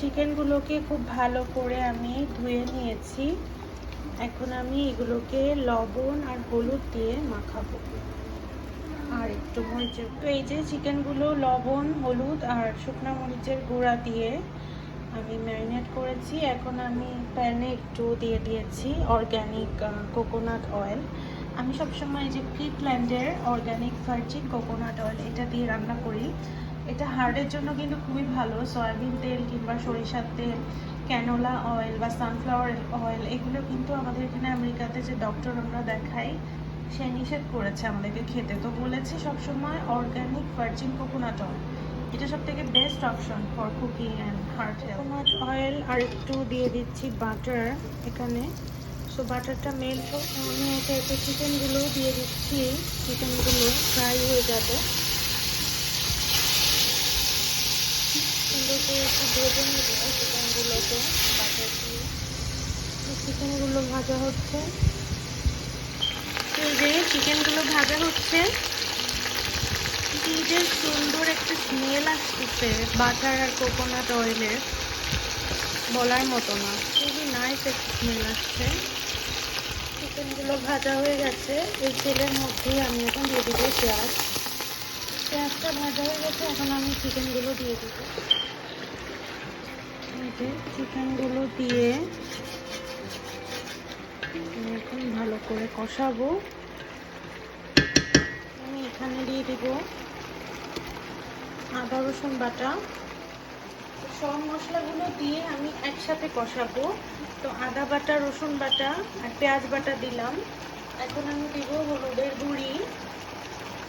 চিকেনগুলোকে খুব ভালো করে আমি ধুয়ে নিয়েছি। এখন আমি এগুলোকে লবণ আর হলুদ দিয়ে মাখাবো। আর একটু মরিচের তো এই যে চিকেনগুলো লবণ, হলুদ আর শুকনো মরিচের গুঁড়া দিয়ে আমি ম্যারিনেট করেছি। এখন আমি প্যানে একটু দিয়ে দিয়েছি অর্গ্যানিক কোকোনাট অয়েল আমি সবসময় এই যে প্রিপ্ল্যান্ডের অর্গ্যানিক ভার্জিন কোকোনাট অয়েল এটা দিয়ে রান্না করি। এটা হার্টের জন্য কিন্তু খুবই ভালো। সয়াবিন তেল কিংবা সরিষার তেল ক্যানোলা অয়েল বা সানফ্লাওয়ার অয়েল এগুলো কিন্তু আমাদের এখানে আমেরিকাতে যে ডক্টর আমরা দেখাই, সে নিষেধ করেছে আমাদেরকে খেতে। তো বলেছে সবসময় অর্গ্যানিক ভার্জিন কোকোনাট অয়েল এটা সব থেকে best option for cooking and heart coconut oil আর একটু দিয়ে দিচ্ছি বাটার এখানে। সো বাটারটা মেল্ট হোক আমি একে চিকেনগুলো দিয়ে দিচ্ছি। চিকেনগুলো ফ্রাই হয়ে যাবে। সুন্দর একটু ভেজে নেব চিকেনগুলোকে চিকেনগুলো ভাজা হচ্ছে। এই যে চিকেনগুলো ভাজা হচ্ছে কি সুন্দর একটা স্মেল আসতেছে বাটার আর কোকোনাট অয়েলের বলার মতো না। খুবই নাইস একটা স্মেল আসছে। চিকেনগুলো ভাজা হয়ে গেছে। এই তেলের মধ্যেই আমি এখন দিয়ে দিব পেঁয়াজ। পেঁয়াজটা ভাজা হয়ে গেছে, এখন আমি চিকেনগুলো দিয়ে দিব। চিকেনগুলো দিয়ে এখন ভালো করে কষাবো। আমি এখানে দিয়ে দিব আদা, রসুন বাটা। সব মশলাগুলো দিয়ে আমি একসাথে কষাবো। তো আদা বাটা, রসুন বাটা আর পেঁয়াজ বাটা দিলাম। এখন আমি দিব হলুদের গুঁড়ি,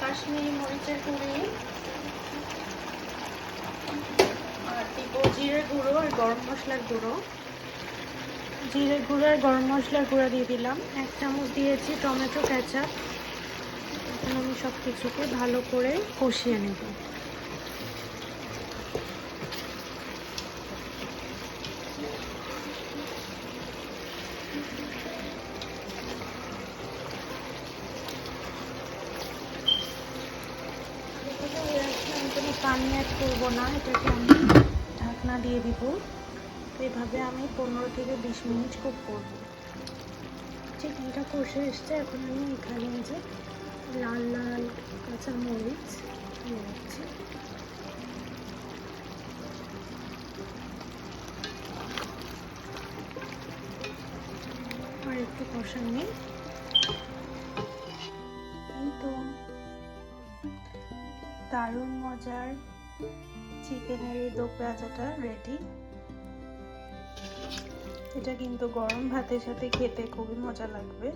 কাশ্মীরি মরিচের গুঁড়ি। জিরে গুঁড়ো আর গরম মশলার গুঁড়ো। জিরে গুঁড়ো আর গরম মশলার গুঁড়া দিয়ে দিলাম। এক চামচ দিয়েছি টমেটো, কেচাপ। এখন আমি সব কিছুকে ভালো করে কষিয়ে নেব। পানি অ্যাড করব না, এটাকে আমি দিয়ে দিব। এভাবে আমি পনেরো থেকে বিশ মিনিট কুক করব। চিকেনটা কষে এসছে, এখন আমি এখানে যে লাল লাল কাঁচা মরিচ দিয়ে দিচ্ছি। আর একটু কষানি এই তো। দারুণ মজার চিকেনের এই দো পেঁয়াজাটা রেডি এটা কিন্তু গরম ভাতের সাথে খেতে খুবই মজা লাগবে।